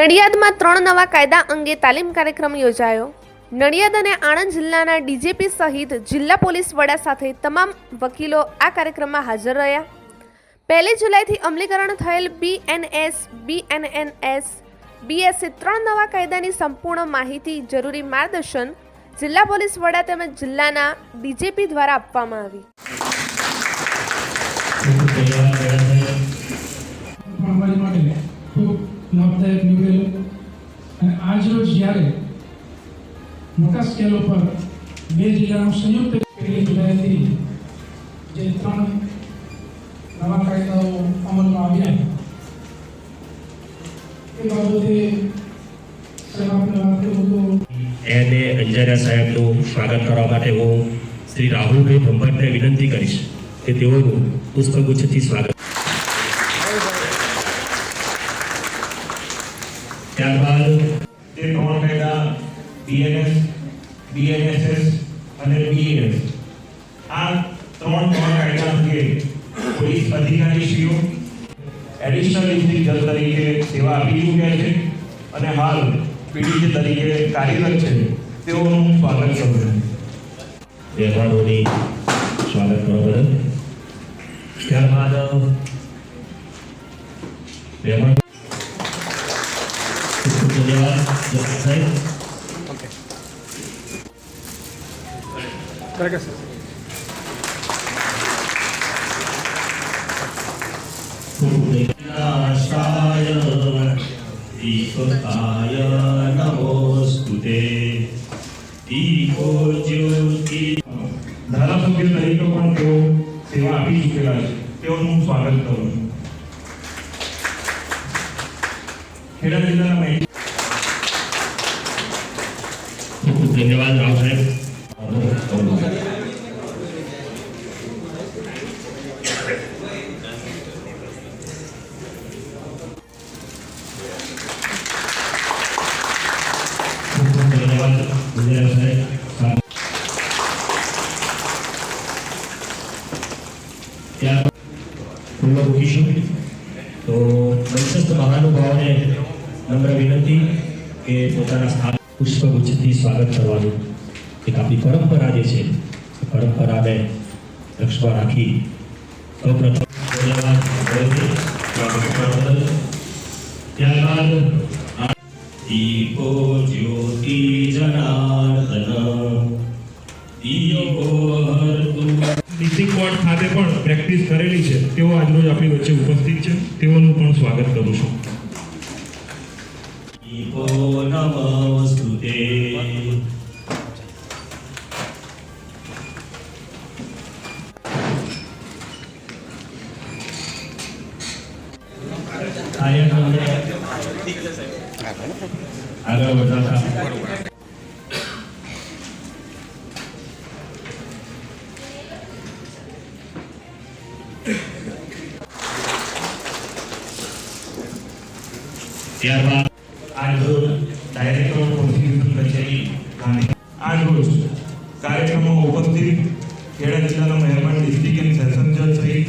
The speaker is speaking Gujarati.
નડિયાદમાં ત્રણ નવા કાયદા અંગે તાલીમ કાર્યક્રમ યોજાયો. નડિયાદ અને આણંદ જિલ્લાના ડીજીપી સહિત જિલ્લા પોલીસ વડા સાથે તમામ વકીલો આ કાર્યક્રમમાં હાજર રહ્યા. પહેલી જુલાઈથી અમલીકરણ થયેલ બીએનએસ બીએનએનએસ બીએસએ ત્રણ નવા કાયદાની સંપૂર્ણ માહિતી, જરૂરી માર્ગદર્શન જિલ્લા પોલીસ વડા તેમજ જિલ્લાના ડીજીપી દ્વારા આપવામાં આવી. લાભદાયક નીવડેલું અને આજ રોજ જ્યારે મોટા સ્કેલ ઉપર બે જિલ્લાનું સંયુક્ત પહેલી જુલાઈથી જે ત્રણ નવા કાયદાઓ અમલમાં આવ્યા એ બાબતે એને અંજારિયા સાહેબનું સ્વાગત કરવા માટે હું શ્રી રાહુલભાઈ ભંભટને વિનંતી કરીશ કે તેઓનું પુષ્પગુચ્છથી સ્વાગત ત્યારબાદ તે ત્રણ કાયદા બીએનએસ બીએનએસએસ અને બીએસ આ ત્રણ ત્રણ કાયદા અંગે પોલીસ અધિકારીશ્રીઓ એડિશનલ જજ તરીકે સેવા આપી ચૂક્યા છે અને હાલ પીડીજે તરીકે કાર્યરત છે. તેઓનું સ્વાગત કરું છું. વેપારોની સ્વાગત કરવા બદલ ત્યારબાદ મહેમાન ધન્યવાદ જગત સાહેબ વિનાશાય દીપકાય નમોસ્તુતે દીપો જ્યોતિ ધારાસભ્ય તરીકે પણ તેઓ સેવા આપી ચૂકેલા છે તેઓનું હું સ્વાગત કરું છું ખેડા જિલ્લાના ધન્યવાદ રાવ સાહેબ. તો મંચસ્થ મહાનુભાવોને નમ્ર વિનંતી કે પોતાના સ્થાન પુષ્પગુચ્છથી સ્વાગત કરવાનું. એક આપણી પરંપરા જે છે પરંપરાને લક્ષમાં રાખી સૌપ્રથમ ધન્યવાદ ત્યારબાદ દીપો જ્યોતિ જનાર્દન દીપો હરતુ ડિસ્ટ્રિક્ટ કોર્ટ ખાતે પણ પ્રેક્ટિસ કરેલી છે. તેઓ આજરોજ આપણી વચ્ચે ઉપસ્થિત છે. તેઓનું પણ સ્વાગત કરું છું. દીપો નમસ્તુતે કાર્યક્રમને આગળ વધારતા ત્યારબાદ આજરોજ ડાયરેક્ટર ઓફ પ્રોસિક્યુશન કચેરી ગાંધી આજરોજ કાર્યક્રમમાં ઉપસ્થિત ખેડા જિલ્લાના મહેરબાન ડિસ્ટ્રિક્ટ એન્ડ સેશન જજ શ્રી